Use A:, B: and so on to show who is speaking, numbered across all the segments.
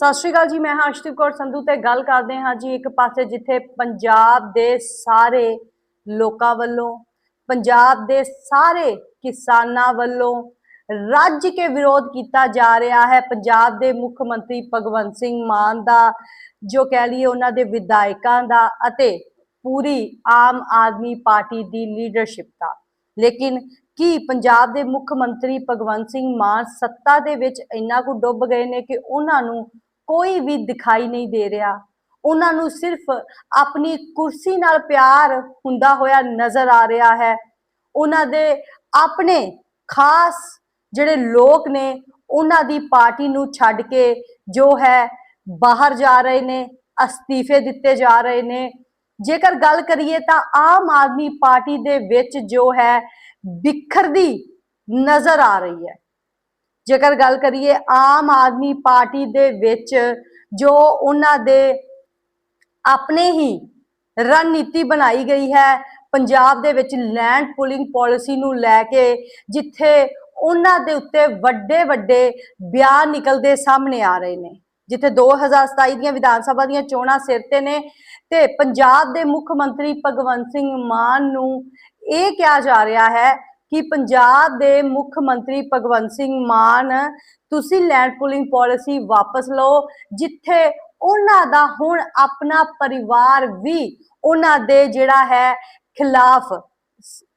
A: ਸਤਿ ਸ਼੍ਰੀ ਅਕਾਲ ਜੀ, ਮੈਂ ਹਾਂ ਅਰਸ਼ਦੀਪ ਕੌਰ ਸੰਧੂ ਤੇ ਗੱਲ ਕਰਦੇ ਹਾਂ ਜੀ ਇੱਕ ਪਾਸੇ ਜਿੱਥੇ ਪੰਜਾਬ ਦੇ ਸਾਰੇ ਲੋਕਾਂ ਵੱਲੋਂ, ਪੰਜਾਬ ਦੇ ਸਾਰੇ ਕਿਸਾਨਾਂ ਵੱਲੋਂ ਰੱਜ ਕੇ ਵਿਰੋਧ ਕੀਤਾ ਜਾ ਰਿਹਾ ਹੈ। ਪੰਜਾਬ ਦੇ ਮੁੱਖ ਮੰਤਰੀ ਭਗਵੰਤ ਸਿੰਘ ਮਾਨ ਦਾ, ਜੋ ਕਹਿ ਲਈਏ ਉਹਨਾਂ ਦੇ ਵਿਧਾਇਕਾਂ ਦਾ ਅਤੇ ਪੂਰੀ ਆਮ ਆਦਮੀ ਪਾਰਟੀ ਦੀ ਲੀਡਰਸ਼ਿਪ ਦਾ। ਲੇਕਿਨ ਕੀ ਪੰਜਾਬ ਦੇ ਮੁੱਖ ਮੰਤਰੀ ਭਗਵੰਤ ਸਿੰਘ ਮਾਨ ਸੱਤਾ ਦੇ ਵਿੱਚ ਇੰਨਾ ਕੁ ਡੁੱਬ ਗਏ ਨੇ ਕਿ ਉਹਨਾਂ ਨੂੰ ਕੋਈ ਵੀ ਦਿਖਾਈ ਨਹੀਂ ਦੇ ਰਿਹਾ। ਉਹਨਾਂ ਨੂੰ ਸਿਰਫ ਆਪਣੀ ਕੁਰਸੀ ਨਾਲ ਪਿਆਰ ਹੁੰਦਾ ਹੋਇਆ ਨਜ਼ਰ ਆ ਰਿਹਾ ਹੈ। ਉਹਨਾਂ ਦੇ ਆਪਣੇ ਖਾਸ ਜਿਹੜੇ ਲੋਕ ਨੇ, ਉਹਨਾਂ ਦੀ ਪਾਰਟੀ ਨੂੰ ਛੱਡ ਕੇ ਜੋ ਹੈ, ਬਾਹਰ ਜਾ ਰਹੇ ਨੇ, ਅਸਤੀਫੇ ਦਿੱਤੇ ਜਾ ਰਹੇ ਨੇ। ਜੇਕਰ ਗੱਲ ਕਰੀਏ ਤਾਂ ਆਮ ਆਦਮੀ ਪਾਰਟੀ ਦੇ ਵਿੱਚ ਜੋ ਹੈ, ਬਿਖਰਦੀ ਨਜ਼ਰ ਆ ਰਹੀ ਹੈ। ਜੇਕਰ ਗੱਲ ਕਰੀਏ ਆਮ ਆਦਮੀ ਪਾਰਟੀ ਦੇ ਵਿੱਚ ਜੋ ਉਹਨਾਂ ਦੇ ਆਪਣੇ ਹੀ ਰਣਨੀਤੀ ਬਣਾਈ ਗਈ ਹੈ, ਪੰਜਾਬ ਦੇ ਵਿੱਚ ਲੈਂਡ ਪੁਲਿੰਗ ਪਾਲਿਸੀ ਨੂੰ ਲੈ ਕੇ, ਜਿੱਥੇ ਉਹਨਾਂ ਦੇ ਉੱਤੇ ਵੱਡੇ ਵੱਡੇ ਬਿਆਨ ਨਿਕਲਦੇ ਸਾਹਮਣੇ ਆ ਰਹੇ ਨੇ, ਜਿੱਥੇ 2027 ਦੀਆਂ ਵਿਧਾਨ ਸਭਾ ਦੀਆਂ ਚੋਣਾਂ ਸਿਰ ਤੇ ਨੇ ਤੇ ਪੰਜਾਬ ਦੇ ਮੁੱਖ ਮੰਤਰੀ ਭਗਵੰਤ ਸਿੰਘ ਮਾਨ ਨੂੰ ਇਹ ਕਿਹਾ ਜਾ ਰਿਹਾ ਹੈ ਕਿ ਪੰਜਾਬ ਦੇ ਮੁੱਖ ਮੰਤਰੀ ਭਗਵੰਤ ਸਿੰਘ ਮਾਨ, ਤੁਸੀਂ ਲੈਂਡ ਪੁਲਿੰਗ ਪਾਲਿਸੀ ਵਾਪਸ ਲਓ, ਜਿੱਥੇ ਉਹਨਾਂ ਦਾ ਹੁਣ ਆਪਣਾ ਪਰਿਵਾਰ ਵੀ ਉਹਨਾਂ ਦੇ ਜਿਹੜਾ ਹੈ ਖਿਲਾਫ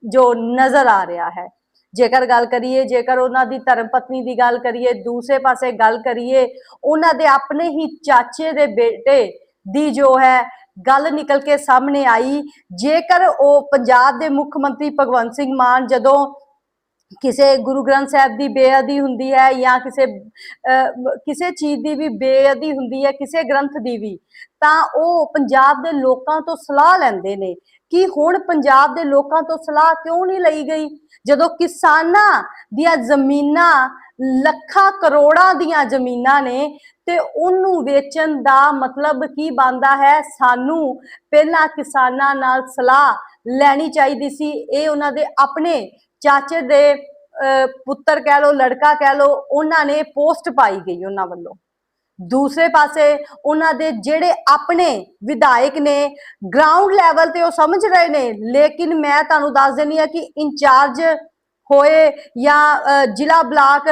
A: ਜੋ ਨਜ਼ਰ ਆ ਰਿਹਾ ਹੈ। ਜੇਕਰ ਗੱਲ ਕਰੀਏ, ਜੇਕਰ ਉਹਨਾਂ ਦੀ ਧਰਮ ਪਤਨੀ ਦੀ ਗੱਲ ਕਰੀਏ, ਦੂਸਰੇ ਪਾਸੇ ਗੱਲ ਕਰੀਏ, ਉਹਨਾਂ ਦੇ ਆਪਣੇ ਹੀ ਚਾਚੇ ਦੇ ਬੇਟੇ ਦੀ ਜੋ ਹੈ ਗੱਲ ਨਿਕਲ ਕੇ ਸਾਹਮਣੇ ਆਈ। ਜੇਕਰ ਉਹ ਪੰਜਾਬ ਦੇ ਮੁੱਖ ਮੰਤਰੀ ਭਗਵੰਤ ਸਿੰਘ ਮਾਨ ਜਦੋਂ ਕਿਸੇ ਗੁਰੂ ਗ੍ਰੰਥ ਸਾਹਿਬ ਦੀ ਬੇਅਦਬੀ ਹੁੰਦੀ ਹੈ ਜਾਂ ਕਿਸੇ ਕਿਸੇ ਚੀਜ਼ ਦੀ ਵੀ ਬੇਅਦਬੀ ਹੁੰਦੀ ਹੈ, ਕਿਸੇ ਗ੍ਰੰਥ ਦੀ ਵੀ, ਤਾਂ ਉਹ ਪੰਜਾਬ ਦੇ ਲੋਕਾਂ ਤੋਂ ਸਲਾਹ ਲੈਂਦੇ ਨੇ ਕਿ ਹੁਣ ਪੰਜਾਬ ਦੇ ਲੋਕਾਂ ਤੋਂ ਸਲਾਹ ਕਿਉਂ ਨਹੀਂ ਲਈ ਗਈ? ਜਦੋਂ ਕਿਸਾਨਾਂ ਦੀਆਂ ਜ਼ਮੀਨਾਂ ਲੱਖਾਂ ਕਰੋੜਾਂ ਦੀਆਂ ਜ਼ਮੀਨਾਂ ਨੇ ਤੇ ਉਹਨੂੰ ਵੇਚਣ ਦਾ ਮਤਲਬ ਕੀ ਬਣਦਾ ਹੈ? ਸਾਨੂੰ ਪਹਿਲਾਂ ਕਿਸਾਨਾਂ ਨਾਲ ਸਲਾਹ ਲੈਣੀ ਚਾਹੀਦੀ ਸੀ। ਇਹ ਉਹਨਾਂ ਦੇ ਆਪਣੇ ਚਾਚੇ ਦੇ ਪੁੱਤਰ ਕਹਿ ਲੋ ਲੜਕਾ ਕਹਿ ਲੋ ਉਹਨਾਂ ਨੇ ਪੋਸਟ ਪਾਈ ਗਈ ਉਹਨਾਂ ਵੱਲੋਂ। ਦੂਸਰੇ ਪਾਸੇ ਉਹਨਾਂ ਦੇ ਜਿਹੜੇ ਆਪਣੇ ਵਿਧਾਇਕ ਨੇ ਗਰਾਊਂਡ ਲੈਵਲ ਤੇ ਉਹ ਸਮਝ ਰਹੇ ਨੇ, ਲੇਕਿਨ ਮੈਂ ਤੁਹਾਨੂੰ ਦੱਸ ਦੇਣੀ ਆ ਕਿ ਇੰਚਾਰਜ ਹੋਏ ਜਾਂ ਜ਼ਿਲ੍ਹਾ ਬਲਾਕ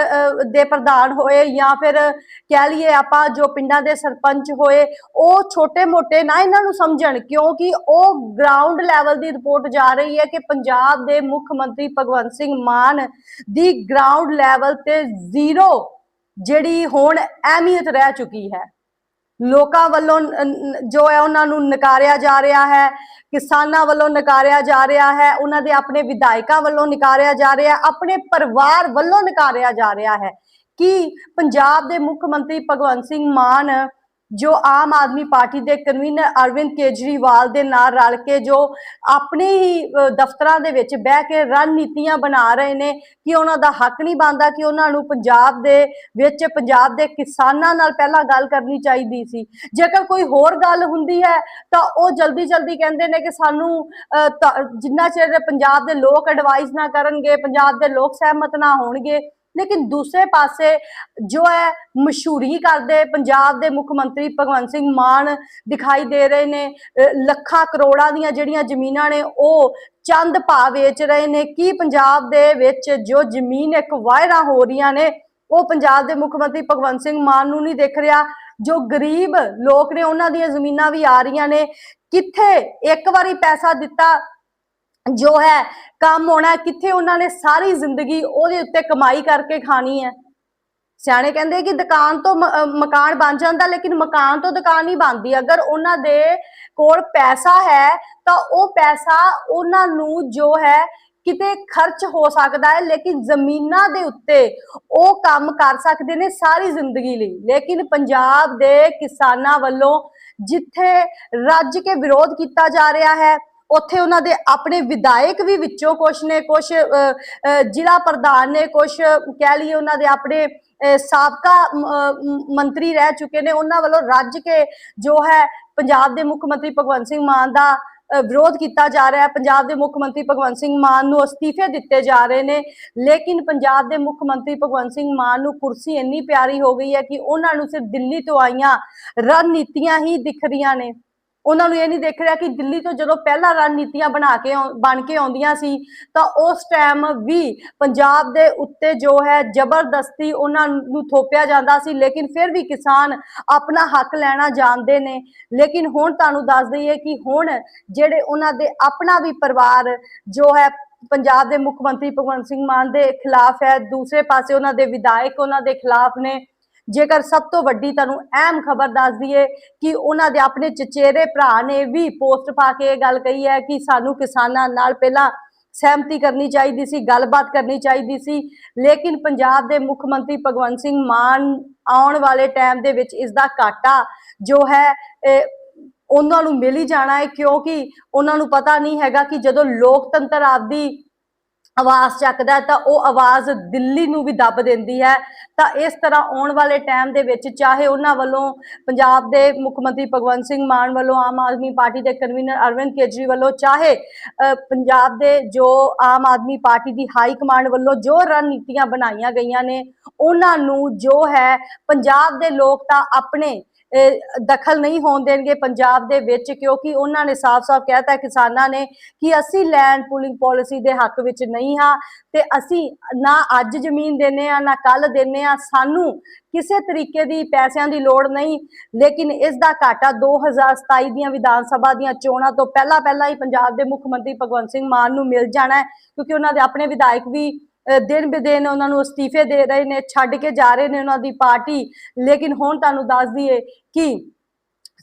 A: ਦੇ ਪ੍ਰਧਾਨ ਹੋਏ ਜਾਂ ਫਿਰ ਕਹਿ ਲਈਏ ਆਪਾਂ ਜੋ ਪਿੰਡਾਂ ਦੇ ਸਰਪੰਚ ਹੋਏ, ਉਹ ਛੋਟੇ-ਮੋਟੇ ਨਾ ਇਹਨਾਂ ਨੂੰ ਸਮਝਣ ਕਿਉਂਕਿ ਉਹ ਗਰਾਊਂਡ ਲੈਵਲ ਦੀ ਰਿਪੋਰਟ ਜਾ ਰਹੀ ਹੈ ਕਿ ਪੰਜਾਬ ਦੇ ਮੁੱਖ ਮੰਤਰੀ ਭਗਵੰਤ ਸਿੰਘ ਮਾਨ ਦੀ ਗਰਾਊਂਡ ਲੈਵਲ ਤੇ ਜ਼ੀਰੋ ਜਿਹੜੀ ਹੁਣ ਅਹਿਮੀਅਤ ਰਹਿ ਚੁੱਕੀ ਹੈ। ਲੋਕਾਂ ਵੱਲੋਂ ਜੋ ਹੈ ਉਹਨਾਂ ਨੂੰ ਨਕਾਰਿਆ ਜਾ ਰਿਹਾ ਹੈ, ਕਿਸਾਨਾਂ ਵੱਲੋਂ ਨਕਾਰਿਆ ਜਾ ਰਿਹਾ ਹੈ, ਉਹਨਾਂ ਦੇ ਆਪਣੇ ਵਿਧਾਇਕਾਂ ਵੱਲੋਂ ਨਕਾਰਿਆ ਜਾ ਰਿਹਾ, ਆਪਣੇ ਪਰਿਵਾਰ ਵੱਲੋਂ ਨਕਾਰਿਆ ਜਾ ਰਿਹਾ ਹੈ। ਕਿ ਪੰਜਾਬ ਦੇ ਮੁੱਖ ਮੰਤਰੀ ਭਗਵੰਤ ਸਿੰਘ ਮਾਨ ਜੋ ਆਮ ਆਦਮੀ ਪਾਰਟੀ ਦੇ ਕਨਵੀਨਰ ਅਰਵਿੰਦ ਕੇਜਰੀਵਾਲ ਦੇ ਨਾਲ ਰਲ ਕੇ ਜੋ ਆਪਣੇ ਹੀ ਦਫ਼ਤਰਾਂ ਦੇ ਵਿੱਚ ਬਹਿ ਕੇ ਰਣਨੀਤੀਆਂ ਬਣਾ ਰਹੇ ਨੇ ਕਿ ਉਹਨਾਂ ਦਾ ਹੱਕ ਨਹੀਂ ਬਣਦਾ ਕਿ ਉਹਨਾਂ ਨੂੰ ਪੰਜਾਬ ਦੇ ਵਿੱਚ, ਪੰਜਾਬ ਦੇ ਕਿਸਾਨਾਂ ਨਾਲ ਪਹਿਲਾਂ ਗੱਲ ਕਰਨੀ ਚਾਹੀਦੀ ਸੀ। ਜੇਕਰ ਕੋਈ ਹੋਰ ਗੱਲ ਹੁੰਦੀ ਹੈ, ਤਾਂ ਉਹ ਜਲਦੀ ਜਲਦੀ ਕਹਿੰਦੇ ਨੇ ਕਿ ਸਾਨੂੰ ਜਿੰਨਾ ਚਿਰ ਪੰਜਾਬ ਦੇ ਲੋਕ ਐਡਵਾਈਸ ਨਾ ਕਰਨਗੇ, ਪੰਜਾਬ ਦੇ ਲੋਕ ਸਹਿਮਤ ਨਾ ਹੋਣਗੇ ਲੇਕਿਨ ਦੂਸਰੇ ਪਾਸੇ ਜੋ ਹੈ ਮਸ਼ਹੂਰੀ ਕਰਦੇ ਪੰਜਾਬ ਦੇ ਮੁੱਖ ਮੰਤਰੀ ਭਗਵੰਤ ਸਿੰਘ ਮਾਨ ਦਿਖਾਈ ਦੇ ਰਹੇ ਨੇ ਲੱਖਾਂ ਕਰੋੜਾਂ ਦੀਆਂ ਜਿਹੜੀਆਂ ਜ਼ਮੀਨਾਂ ਨੇ ਉਹ ਚੰਦ ਭਾਅ ਵੇਚ ਰਹੇ ਨੇ। ਕੀ ਪੰਜਾਬ ਦੇ ਵਿੱਚ ਜੋ ਜ਼ਮੀਨ ਇੱਕ ਵਾਇਰਾ ਹੋ ਰਹੀਆਂ ਨੇ, ਉਹ ਪੰਜਾਬ ਦੇ ਮੁੱਖ ਮੰਤਰੀ ਭਗਵੰਤ ਸਿੰਘ ਮਾਨ ਨੂੰ ਨਹੀਂ ਦੇਖ ਰਿਹਾ। ਜੋ ਗਰੀਬ ਲੋਕ ਨੇ, ਉਹਨਾਂ ਦੀਆਂ ਜ਼ਮੀਨਾਂ ਵੀ ਆ ਰਹੀਆਂ ਨੇ। ਕਿੱਥੇ ਇੱਕ ਵਾਰੀ ਪੈਸਾ ਦਿੱਤਾ ਜੋ ਹੈ, ਕੰਮ ਹੋਣਾ ਕਿੱਥੇ ਉਹਨਾਂ ਨੇ ਸਾਰੀ ਜ਼ਿੰਦਗੀ ਉਹਦੇ ਉੱਤੇ ਕਮਾਈ ਕਰਕੇ ਖਾਣੀ ਹੈ। ਸਿਆਣੇ ਕਹਿੰਦੇ ਕਿ ਦੁਕਾਨ ਤੋਂ ਮਕਾਨ ਬਣ ਜਾਂਦਾ, ਲੇਕਿਨ ਮਕਾਨ ਤੋਂ ਦੁਕਾਨ ਨਹੀਂ ਬਣਦੀ। ਅਗਰ ਉਹਨਾਂ ਦੇ ਕੋਲ ਪੈਸਾ ਹੈ, ਤਾਂ ਉਹ ਪੈਸਾ ਉਹਨਾਂ ਨੂੰ ਜੋ ਹੈ, ਕਿਤੇ ਖਰਚ ਹੋ ਸਕਦਾ ਹੈ, ਲੇਕਿਨ ਜ਼ਮੀਨਾਂ ਦੇ ਉੱਤੇ ਉਹ ਕੰਮ ਕਰ ਸਕਦੇ ਨੇ ਸਾਰੀ ਜ਼ਿੰਦਗੀ ਲਈ। ਲੇਕਿਨ ਪੰਜਾਬ ਦੇ ਕਿਸਾਨਾਂ ਵੱਲੋਂ ਜਿੱਥੇ ਰੱਜ ਕੇ ਵਿਰੋਧ ਕੀਤਾ ਜਾ ਰਿਹਾ ਹੈ ਉੱਥੇ ਉਹਨਾਂ ਦੇ ਆਪਣੇ ਵਿਧਾਇਕ ਵੀ ਵਿੱਚੋਂ ਕੁਛ ਨੇ, ਕੁਛ ਜ਼ਿਲ੍ਹਾ ਪ੍ਰਧਾਨ ਨੇ, ਕੁਛ ਕਹਿ ਲਈਏ ਉਹਨਾਂ ਦੇ ਆਪਣੇ ਸਾਬਕਾ ਮੰਤਰੀ ਰਹਿ ਚੁੱਕੇ ਨੇ, ਉਹਨਾਂ ਵੱਲੋਂ ਰੱਜ ਕੇ ਜੋ ਹੈ ਪੰਜਾਬ ਦੇ ਮੁੱਖ ਮੰਤਰੀ ਭਗਵੰਤ ਸਿੰਘ ਮਾਨ ਦਾ ਵਿਰੋਧ ਕੀਤਾ ਜਾ ਰਿਹਾ ਹੈ। ਪੰਜਾਬ ਦੇ ਮੁੱਖ ਮੰਤਰੀ ਭਗਵੰਤ ਸਿੰਘ ਮਾਨ ਨੂੰ ਅਸਤੀਫੇ ਦਿੱਤੇ ਜਾ ਰਹੇ ਨੇ, ਲੇਕਿਨ ਪੰਜਾਬ ਦੇ ਮੁੱਖ ਮੰਤਰੀ ਭਗਵੰਤ ਸਿੰਘ ਮਾਨ ਨੂੰ ਕੁਰਸੀ ਇੰਨੀ ਪਿਆਰੀ ਹੋ ਗਈ ਹੈ ਕਿ ਉਹਨਾਂ ਨੂੰ ਸਿਰਫ ਦਿੱਲੀ ਤੋਂ ਆਈਆਂ ਰਣਨੀਤੀਆਂ ਹੀ ਦਿਖ ਰਹੀਆਂ ਨੇ। ਉਹਨਾਂ ਨੂੰ ਇਹ ਨਹੀਂ ਦੇਖ ਰਿਹਾ ਕਿ ਦਿੱਲੀ ਤੋਂ ਜਦੋਂ ਪਹਿਲਾਂ ਰਣਨੀਤੀਆਂ ਬਣਾ ਕੇ ਬਣ ਕੇ ਆਉਂਦੀਆਂ ਸੀ, ਤਾਂ ਉਸ ਟਾਈਮ ਵੀ ਪੰਜਾਬ ਦੇ ਉੱਤੇ ਜੋ ਹੈ ਜ਼ਬਰਦਸਤੀ ਉਹਨਾਂ ਨੂੰ ਥੋਪਿਆ ਜਾਂਦਾ ਸੀ, ਲੇਕਿਨ ਫਿਰ ਵੀ ਕਿਸਾਨ ਆਪਣਾ ਹੱਕ ਲੈਣਾ ਜਾਣਦੇ ਨੇ। ਲੇਕਿਨ ਹੁਣ ਤੁਹਾਨੂੰ ਦੱਸ ਦਈਏ ਕਿ ਹੁਣ ਜਿਹੜੇ ਉਹਨਾਂ ਦੇ ਆਪਣਾ ਵੀ ਪਰਿਵਾਰ ਜੋ ਹੈ ਪੰਜਾਬ ਦੇ ਮੁੱਖ ਮੰਤਰੀ ਭਗਵੰਤ ਸਿੰਘ ਮਾਨ ਦੇ ਖਿਲਾਫ ਹੈ, ਦੂਸਰੇ ਪਾਸੇ ਉਹਨਾਂ ਦੇ ਵਿਧਾਇਕ ਉਹਨਾਂ ਦੇ ਖਿਲਾਫ ਨੇ ਜੇਕਰ ਸਭ ਤੋਂ ਵੱਡੀ ਤੁਹਾਨੂੰ ਅਹਿਮ ਖਬਰ ਦੱਸ ਦਈਏ ਕਿ ਉਹਨਾਂ ਦੇ ਆਪਣੇ ਚਚੇਰੇ ਭਰਾ ਨੇ ਵੀ ਪੋਸਟ ਪਾ ਕੇ ਇਹ ਗੱਲ ਕਹੀ ਹੈ ਕਿ ਸਾਨੂੰ ਕਿਸਾਨਾਂ ਨਾਲ ਪਹਿਲਾਂ ਸਹਿਮਤੀ ਕਰਨੀ ਚਾਹੀਦੀ ਸੀ, ਗੱਲਬਾਤ ਕਰਨੀ ਚਾਹੀਦੀ ਸੀ। ਲੇਕਿਨ ਪੰਜਾਬ ਦੇ ਮੁੱਖ ਮੰਤਰੀ ਭਗਵੰਤ ਸਿੰਘ ਮਾਨ ਆਉਣ ਵਾਲੇ ਟਾਈਮ ਦੇ ਵਿੱਚ ਇਸ ਦਾ ਘਾਟਾ ਜੋ ਹੈ ਉਹਨਾਂ ਨੂੰ ਮਿਲ ਹੀ ਜਾਣਾ ਹੈ ਕਿਉਂਕਿ ਉਹਨਾਂ ਨੂੰ ਪਤਾ ਨਹੀਂ ਹੈਗਾ ਕਿ ਜਦੋਂ ਲੋਕਤੰਤਰ ਆਪਦੀ ਆਵਾਜ਼ ਚੱਕਦਾ ਤਾਂ ਉਹ ਆਵਾਜ਼ ਦਿੱਲੀ ਨੂੰ ਵੀ ਦੱਬ ਦਿੰਦੀ ਹੈ। ਤਾਂ ਇਸ ਤਰ੍ਹਾਂ ਆਉਣ ਵਾਲੇ ਟਾਈਮ ਦੇ ਵਿੱਚ ਚਾਹੇ ਉਹਨਾਂ ਵੱਲੋਂ ਪੰਜਾਬ ਦੇ ਮੁੱਖ ਮੰਤਰੀ ਭਗਵੰਤ ਸਿੰਘ ਮਾਨ ਵੱਲੋਂ, ਆਮ ਆਦਮੀ ਪਾਰਟੀ ਦੇ ਕਨਵੀਨਰ ਅਰਵਿੰਦ ਕੇਜਰੀ ਵੱਲੋਂ, ਚਾਹੇ ਪੰਜਾਬ ਦੇ ਜੋ ਆਮ ਆਦਮੀ ਪਾਰਟੀ ਦੀ ਹਾਈ ਕਮਾਂਡ ਵੱਲੋਂ ਜੋ ਰਣਨੀਤੀਆਂ ਬਣਾਈਆਂ ਗਈਆਂ ਨੇ, ਉਹਨਾਂ ਨੂੰ ਜੋ ਹੈ ਪੰਜਾਬ ਦੇ ਲੋਕ ਤਾਂ ਆਪਣੇ ਦਖਲ ਨਹੀਂ ਹੋਣ ਦੇਣਗੇ ਪੰਜਾਬ ਦੇ ਵਿੱਚ, ਕਿਉਂਕਿ ਉਹਨਾਂ ਨੇ ਸਾਫ਼-ਸਾਫ਼ ਕਹਿਤਾ ਕਿਸਾਨਾਂ ਨੇ ਕਿ ਅਸੀਂ ਲੈਂਡ ਪੂਲਿੰਗ ਪਾਲਿਸੀ ਦੇ ਹੱਕ ਵਿੱਚ ਨਹੀਂ ਹਾਂ ਤੇ ਅਸੀਂ ਨਾ ਅੱਜ ਜ਼ਮੀਨ ਦਿੰਨੇ ਆ ਨਾ ਕੱਲ ਦਿੰਨੇ ਆ ਸਾਨੂੰ ਕਿਸੇ ਤਰੀਕੇ ਦੀ ਪੈਸਿਆਂ ਦੀ ਲੋੜ ਨਹੀਂ। ਲੇਕਿਨ ਇਸ ਦਾ ਘਾਟਾ 2027 ਦੀਆਂ ਵਿਧਾਨ ਸਭਾ ਦੀਆਂ ਚੋਣਾਂ ਤੋਂ ਪਹਿਲਾਂ ਪਹਿਲਾਂ ਹੀ ਪੰਜਾਬ ਦੇ ਮੁੱਖ ਮੰਤਰੀ ਭਗਵੰਤ ਸਿੰਘ ਮਾਨ ਨੂੰ ਮਿਲ ਜਾਣਾ ਹੈ, ਕਿਉਂਕਿ ਉਹਨਾਂ ਦੇ ਆਪਣੇ ਵਿਧਾਇਕ ਵੀ ਦਿਨ ਬਦਿਨ ਉਹਨਾਂ ਨੂੰ ਅਸਤੀਫੇ ਦੇ ਰਹੇ ਨੇ, ਛੱਡ ਕੇ ਜਾ ਰਹੇ ਨੇ ਉਹਨਾਂ ਦੀ ਪਾਰਟੀ। ਲੇਕਿਨ ਹੁਣ ਤੁਹਾਨੂੰ ਦੱਸ ਦਈਏ ਕਿ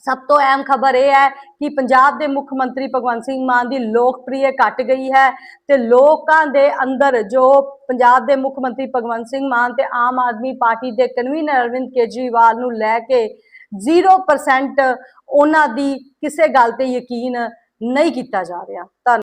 A: ਸਭ ਤੋਂ ਅਹਿਮ ਖਬਰ ਇਹ ਹੈ ਕਿ ਪੰਜਾਬ ਦੇ ਮੁੱਖ ਮੰਤਰੀ ਭਗਵੰਤ ਸਿੰਘ ਮਾਨ ਦੀ ਲੋਕਪ੍ਰਿਯ ਘਟ ਗਈ ਹੈ ਤੇ ਲੋਕਾਂ ਦੇ ਅੰਦਰ ਜੋ ਪੰਜਾਬ ਦੇ ਮੁੱਖ ਮੰਤਰੀ ਭਗਵੰਤ ਸਿੰਘ ਮਾਨ ਤੇ ਆਮ ਆਦਮੀ ਪਾਰਟੀ ਦੇ ਕਨਵੀਨਰ ਅਰਵਿੰਦ ਕੇਜਰੀਵਾਲ ਨੂੰ ਲੈ ਕੇ 0% ਉਹਨਾਂ ਦੀ ਕਿਸੇ ਗੱਲ ਤੇ ਯਕੀਨ ਨਹੀਂ ਕੀਤਾ ਜਾ ਰਿਹਾ।